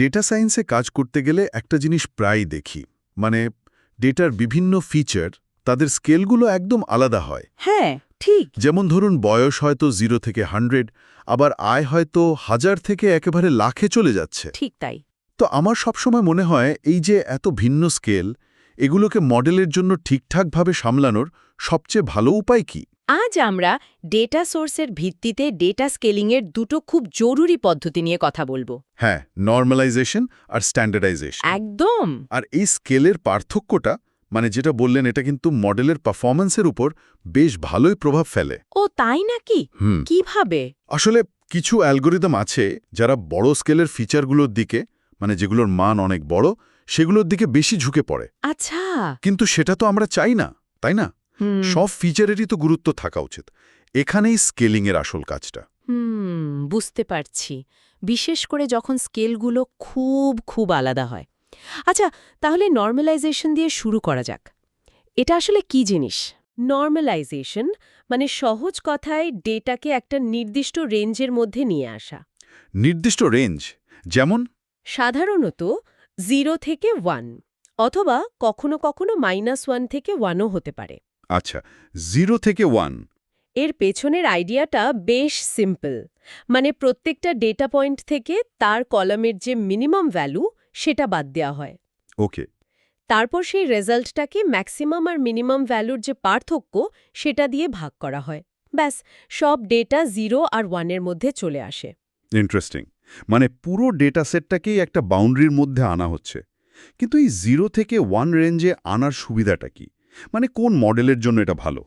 Data সায়েন্সে কাজ করতে গেলে একটা জিনিস প্রায় দেখি। মানে ডেটার বিভিন্ন ফিচার তাদের স্কেলগুলো একদম আলাদা হয়। হ্যাঁ ঠিক। যেমন ধরুন বয়স হয়তো জিরো থেকে হান্ড্রেড আবার আয় হয়তো হাজার থেকে একেবারে লাখে চলে যাচ্ছে। ঠিক তাই। তো আমার সবসময় মনে হয় এই যে এত ভিন্ন স্কেল এগুলোকে মডেলের জন্য ঠিকঠাকভাবে সামলানোর সবচেয়ে ভালো উপায় কি? আজ আমরা ডেটা সোর্সের ভিত্তিতে ডেটা স্কেলিংয়ের দুটো খুব জরুরি পদ্ধতি নিয়ে কথা বলব। হ্যাঁ নর্মালাইজেশন আর স্ট্যান্ডার্ডাইজেশন একদম। আর এই স্কেলের পার্থক্যটা মানে যেটা বললেন এটা কিন্তু মডেলের পারফরম্যান্সের উপর বেশ ভালোই প্রভাব ফেলে। ও তাই নাকি? হুম। কীভাবে? আসলে কিছু অ্যালগোরিদম আছে যারা বড় স্কেলের ফিচারগুলোর দিকে মানে যেগুলোর মান অনেক বড় সেগুলোর দিকে বেশি ঝুঁকে পড়ে। আচ্ছা। কিন্তু সেটা তো আমরা চাই না তাই না? সব ফিচারেরই তো গুরুত্ব থাকা উচিত। এখানেই স্কেলিংয়ের আসল কাজটা। হুম বুঝতে পারছি। বিশেষ করে যখন স্কেলগুলো খুব খুব আলাদা হয়। আচ্ছা তাহলে নর্মালাইজেশন দিয়ে শুরু করা যাক। এটা আসলে কি জিনিস? নর্মালাইজেশন মানে সহজ কথায় ডেটাকে একটা নির্দিষ্ট রেঞ্জের মধ্যে নিয়ে আসা। নির্দিষ্ট রেঞ্জ যেমন? সাধারণত জিরো থেকে ওয়ান অথবা কখনো কখনো মাইনাস ওয়ান থেকে ওয়ানও হতে পারে। আচ্ছা জিরো থেকে ওয়ানের পেছনের আইডিয়াটা বেশ সিম্পল মানে প্রত্যেকটা ডেটা পয়েন্ট থেকে তার কলামের যে মিনিমাম ভ্যালু সেটা বাদ দেওয়া হয়। ওকে তারপর সেই রেজাল্টটাকে ম্যাক্সিমাম আর মিনিমাম ভ্যালুর যে পার্থক্য সেটা দিয়ে ভাগ করা হয়। ব্যাস সব ডেটা জিরো আর ওয়ানের মধ্যে চলে আসে। ইন্টারেস্টিং মানে পুরো ডেটা সেটটাকেই একটা বাউন্ডারির মধ্যে আনা হচ্ছে। কিন্তু এই জিরো থেকে ওয়ান রেঞ্জে আনার সুবিধাটা কি? মানে কোন মডেলের জন্য এটা ভালো?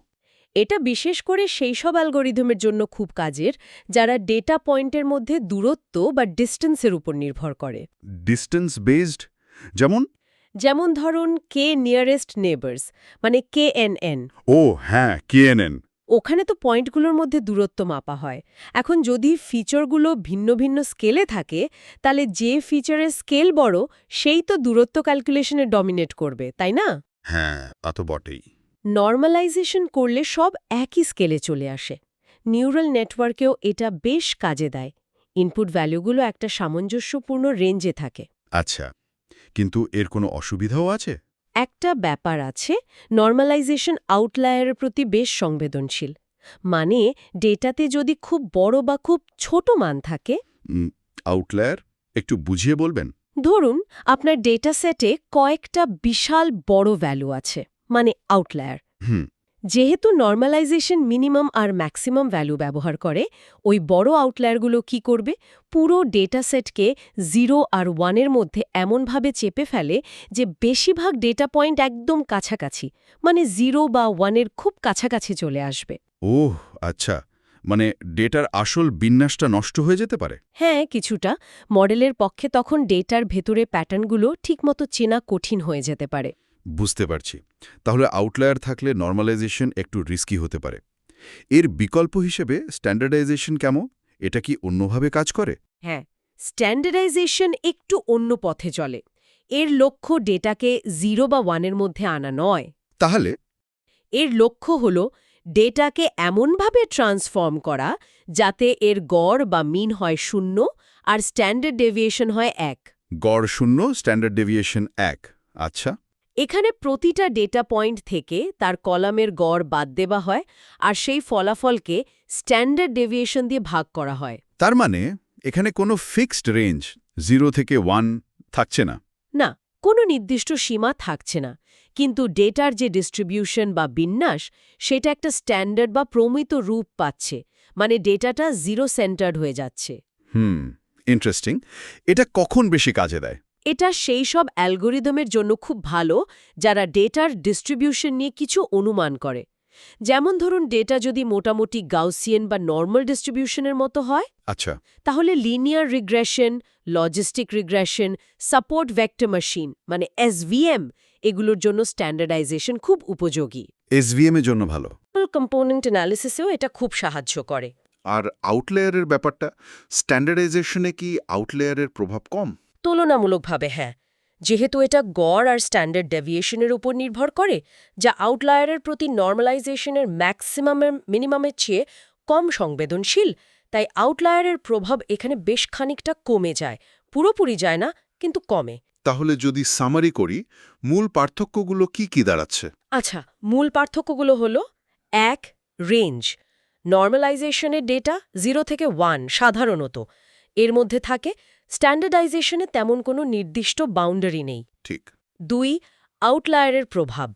এটা বিশেষ করে সেই সব অ্যালগোরিদমের জন্য খুব কাজের যারা ডেটা পয়েন্টের মধ্যে দূরত্ব বা ডিস্টেন্সের উপর নির্ভর করে। ডিস্টেন্স বেসড যেমন? যেমন ধরুন কে নিয়ারেস্ট নেবার্স মানে কে এন এন ও হ্যাঁ কেএনএন ওখানে তো পয়েন্টগুলোর মধ্যে দূরত্ব মাপা হয়। এখন যদি ফিচারগুলো ভিন্ন ভিন্ন স্কেলে থাকে তাহলে যে ফিচারের স্কেল বড় সেই তো দূরত্ব ক্যালকুলেশনে ডমিনেট করবে তাই না? হ্যাঁ তা তো বটেই। নর্মালাইজেশন করলে সব একই স্কেলে চলে আসে। নিউরাল নেটওয়ার্কেও এটা বেশ কাজে দেয়। ইনপুট ভ্যালুগুলো একটা সামঞ্জস্যপূর্ণ রেঞ্জে থাকে। আচ্ছা কিন্তু এর কোনো অসুবিধাও আছে? একটা ব্যাপার আছে নর্মালাইজেশন আউটলায়ারের প্রতি বেশ সংবেদনশীল। মানে ডেটাতে যদি খুব বড় বা খুব ছোট মান থাকে? আউটলায়ার? একটু বুঝিয়ে বলবেন? ধরুন আপনার ডেটা সেটে কয়েকটা বিশাল বড় ভ্যালু আছে মানে আউটলায়ার হুম। যেহেতু নর্মালাইজেশন মিনিমাম আর ম্যাক্সিমাম ভ্যালু ব্যবহার করে ওই বড় আউটলায়ারগুলো কি করবে? পুরো ডেটা সেটকে জিরো আর ওয়ানের মধ্যে এমনভাবে চেপে ফেলে যে বেশিরভাগ ডেটা পয়েন্ট একদম কাছাকাছি মানে জিরো বা ওয়ানের খুব কাছাকাছি চলে আসবে। ওহ আচ্ছা। মানে ডেটার আসল বিন্যাসটা নষ্ট হয়ে যেতে পারে? হ্যাঁ কিছুটা। মডেলের পক্ষে তখন ডেটার ভেতরে প্যাটার্নগুলো ঠিকমতো চেনা কঠিন হয়ে যেতে পারে। বুঝতে পারছি। তাহলে আউটলায়ার থাকলে নর্মালাইজেশন একটু রিস্কি হতে পারে। এর বিকল্প হিসেবে স্ট্যান্ডার্ডাইজেশন কেমন? এটা কি অন্যভাবে কাজ করে? হ্যাঁ স্ট্যান্ডার্ডাইজেশন একটু অন্য পথে চলে। এর লক্ষ্য ডেটাকে জিরো বা ওয়ানের মধ্যে আনা নয়। তাহলে? এর লক্ষ্য হল ডেটাকে এমনভাবে ট্রান্সফর্ম করা যাতে এর গড় বা মিন হয় শূন্য আর স্ট্যান্ডার্ড ডেভিয়েশন হয় এক। গড় শূন্য স্ট্যান্ডার্ড ডেভিয়েশন এক। আচ্ছা। এখানে প্রতিটা ডেটা পয়েন্ট থেকে তার কলামের গড় বাদ দেওয়া হয় আর সেই ফলাফলকে স্ট্যান্ডার্ড ডেভিয়েশন দিয়ে ভাগ করা হয়। তার মানে এখানে কোনো ফিক্সড রেঞ্জ জিরো থেকে ওয়ান থাকছে না। না কোনো নির্দিষ্ট সীমা থাকছে না। কিন্তু ডেটার যে ডিস্ট্রিবিউশন বা বিন্যাস সেটা একটা স্ট্যান্ডার্ড বা প্রমিত রূপ পাচ্ছে। মানে ডেটাটা জিরো সেন্টার্ড হয়ে যাচ্ছে। হুম ইন্টারেস্টিং এটা কখন বেশি কাজে দেয়? এটা সেই সব অ্যালগোরিদমের জন্য খুব ভালো যারা ডেটার ডিস্ট্রিবিউশন নিয়ে কিছু অনুমান করে। যেমন ধরুন ডেটা যদি মোটামুটি গাউসিয়ান বা নর্মাল ডিস্ট্রিবিউশনের মতো হয় আচ্ছা। তাহলে linear regression logistic regression support vector machine মানে এসভিএম এগুলোর জন্য স্ট্যান্ডার্ডাইজেশন খুব উপযোগী। এসভিএম এর জন্য ভালো। কম্পোনেন্ট অ্যানালিসিসেও এটা খুব সাহায্য করে। আর আউটলেয়ারের ব্যাপারটা স্ট্যান্ডার্ডাইজেশনে কি আউটলেয়ারের প্রভাব কম? তুলনামূলকভাবে হ্যাঁ। যেহেতু এটা গড় আর স্ট্যান্ডার্ড ডেভিয়েশনের উপর নির্ভর করে যা আউটলায়ারের প্রতি নর্মালাইজেশনের ম্যাক্সিমামের মিনিমামের চেয়ে কম সংবেদনশীল তাই আউটলায়ারের প্রভাব এখানে বেশ খানিকটা কমে যায় পুরোপুরি যায় না কিন্তু কমে। তাহলে যদি সামারি করি মূল পার্থক্যগুলো কি কি দাঁড়াচ্ছে? আচ্ছা মূল পার্থক্যগুলো হলো এক রেঞ্জ নর্মালাইজেশনের ডেটা জিরো থেকে ওয়ান সাধারণত। এর মধ্যে থাকে স্ট্যান্ডার্ডাইজেশনে তেমন কোনো নির্দিষ্ট বাউন্ডারি নেই। ঠিক। দুই আউটলায়ারের প্রভাব।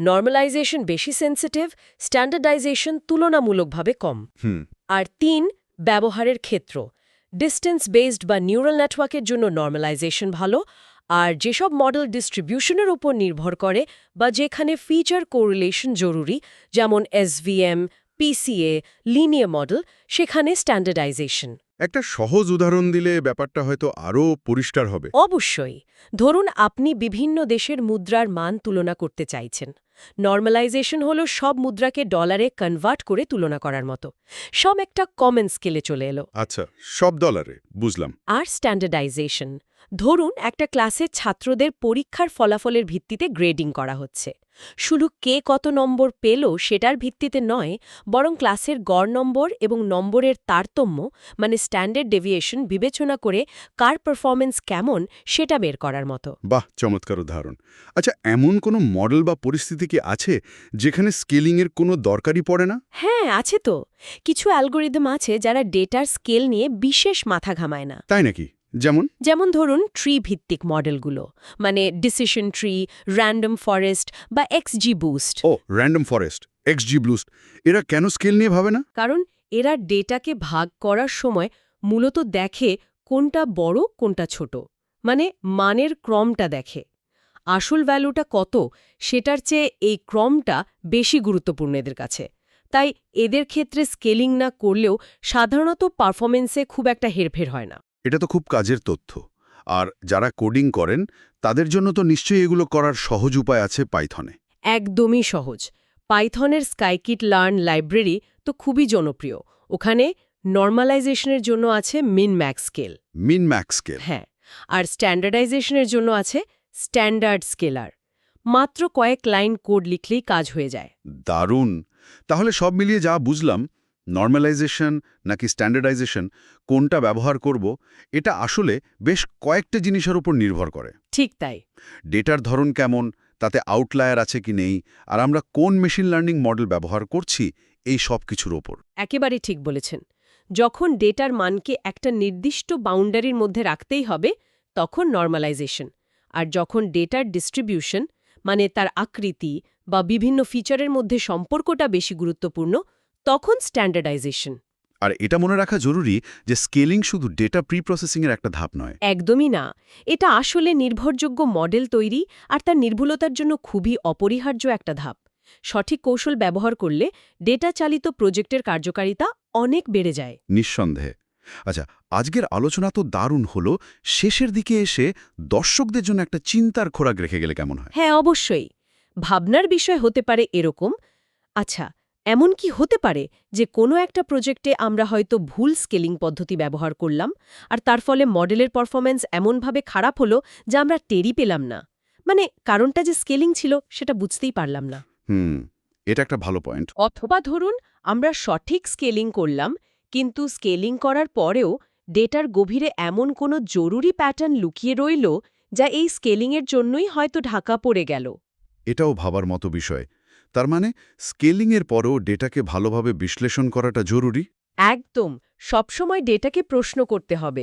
নর্মালাইজেশন বেশি সেন্সিটিভ স্ট্যান্ডার্ডাইজেশন তুলনামূলকভাবে কম। হুম। আর তিন ব্যবহারের ক্ষেত্র। ডিস্টেন্স বেসড বা নিউরাল নেটওয়ার্কের জন্য নর্মালাইজেশন ভালো আর যেসব মডেল ডিস্ট্রিবিউশনের উপর নির্ভর করে বা যেখানে ফিচার কোরিলেশন জরুরি যেমন এসভিএম পিসিএ লিনিয়ার মডেল সেখানে স্ট্যান্ডার্ডাইজেশন। একটা সহজ উদাহরণ দিলে ব্যাপারটা হয়তো আরও পরিষ্কার হবে। অবশ্যই। ধরুন আপনি বিভিন্ন দেশের মুদ্রার মান তুলনা করতে চাইছেন। নর্মালাইজেশন হল সব মুদ্রাকে ডলারে কনভার্ট করে তুলনা করার মতো। সব একটা কমন স্কেলে চলে এলো। আচ্ছা সব ডলারে বুঝলাম। আর স্ট্যান্ডার্ডাইজেশন। ধরুন একটা ক্লাসের ছাত্রদের পরীক্ষার ফলাফলের ভিত্তিতে গ্রেডিং করা হচ্ছে। শুধু কে কত নম্বর পেল সেটার ভিত্তিতে নয় বরং ক্লাসের গড় নম্বর এবং নম্বরের তারতম্য মানে স্ট্যান্ডার্ড ডেভিয়েশন বিবেচনা করে কার পারফরমেন্স কেমন সেটা বের করার মতো। বাহ চমৎকার উদাহরণ। আচ্ছা এমন কোনো মডেল বা পরিস্থিতি কি আছে যেখানে স্কেলিংয়ের কোনো দরকারই পড়ে না? হ্যাঁ আছে তো। কিছু অ্যালগোরিদম আছে যারা ডেটার স্কেল নিয়ে বিশেষ মাথা ঘামায় না। তাই নাকি? যেমন? যেমন ধরুন ট্রি ভিত্তিক মডেলগুলো মানে ডিসিশন ট্রি র্যান্ডম ফরেস্ট বা এক্সজি বুস্ট ও র্যান্ডম ফরেস্ট এক্সজি ব্লুস্ট এরা কেন স্কেল নিয়ে ভাবে না? কারণ এরা ডেটাকে ভাগ করার সময় মূলত দেখে কোনটা বড় কোনটা ছোট মানে মানের ক্রমটা দেখে। আসল ভ্যালুটা কত সেটার চেয়ে এই ক্রমটা বেশি গুরুত্বপূর্ণ এদের কাছে। তাই এদের ক্ষেত্রে স্কেলিং না করলেও সাধারণত পারফরমেন্সে খুব একটা হেরফের হয় না। এটা তো খুব কাজের তথ্য। আর যারা কোডিং করেন তাদের জন্য তো নিশ্চয়ই এগুলো করার সহজ উপায় আছে পাইথনে। একদমই সহজ। পাইথনের স্কাইকিট লার্ন লাইব্রেরি তো খুবই জনপ্রিয়। ওখানে নর্মালাইজেশনের জন্য আছে min max scale min max scale হ্যাঁ আর স্ট্যান্ডার্ডাইজেশনের জন্য আছে স্ট্যান্ডার্ড স্কেলার। মাত্র কয়েক লাইন কোড লিখলেই কাজ হয়ে যায়। দারুণ। তাহলে সব মিলিয়ে যা বুঝলাম নর্মালাইজেশন নাকি স্ট্যান্ডার্ডাইজেশন কোনটা ব্যবহার করব এটা আসলে বেশ কয়েকটা জিনিসের উপর নির্ভর করে। ঠিক তাই। ডেটার ধরন কেমন তাতে আউটলায়ার আছে কি নেই আর আমরা কোন মেশিন লার্নিং মডেল ব্যবহার করছি এই সব কিছুর ওপর একেবারে ঠিক বলেছেন। যখন ডেটার মানকে একটা নির্দিষ্ট বাউন্ডারির মধ্যে রাখতেই হবে তখন নর্মালাইজেশন আর যখন ডেটার ডিস্ট্রিবিউশন মানে তার আকৃতি বা বিভিন্ন ফিচারের মধ্যে সম্পর্কটা বেশি গুরুত্বপূর্ণ তখন স্ট্যান্ডার্ডাইজেশন। আর এটা মনে রাখা জরুরি যে স্কেলিং শুধু ডেটা প্রি প্রসেসিংয়ের একটা ধাপ নয়। একদমই না। এটা আসলে নির্ভরযোগ্য মডেল তৈরি আর তার নির্ভুলতার জন্য খুবই অপরিহার্য একটা ধাপ। সঠিক কৌশল ব্যবহার করলে ডেটা চালিত প্রজেক্টের কার্যকারিতা অনেক বেড়ে যায়। নিঃসন্দেহে। আচ্ছা আজকের আলোচনা তো দারুণ হলো। শেষের দিকে এসে দর্শকদের জন্য একটা চিন্তার খোরাক রেখে গেলে কেমন হয়? হ্যাঁ অবশ্যই। ভাবনার বিষয় হতে পারে এরকম। আচ্ছা এমন কি হতে পারে যে কোনো একটা প্রজেক্টে আমরা হয়তো ভুল স্কেলিং পদ্ধতি ব্যবহার করলাম আর তার ফলে মডেলের পারফরম্যান্স এমনভাবে খারাপ হলো যা আমরা টেরি পেলাম না? মানে কারণটা যে স্কেলিং ছিল সেটা বুঝতেই পারলাম না। হুম এটা একটা ভালো পয়েন্ট। অথবা ধরুন আমরা সঠিক স্কেলিং করলাম কিন্তু স্কেলিং করার পরেও ডেটার গভীরে এমন কোনো জরুরি প্যাটার্ন লুকিয়ে রইল যা এই স্কেলিংয়ের জন্যই হয়তো ঢাকা পড়ে গেল। এটাও ভাবার মতো বিষয়। তার মানে স্কেলিংয়ের পরও ডেটাকে ভালোভাবে বিশ্লেষণ করাটা জরুরি? একদম। সবসময় ডেটাকে প্রশ্ন করতে হবে।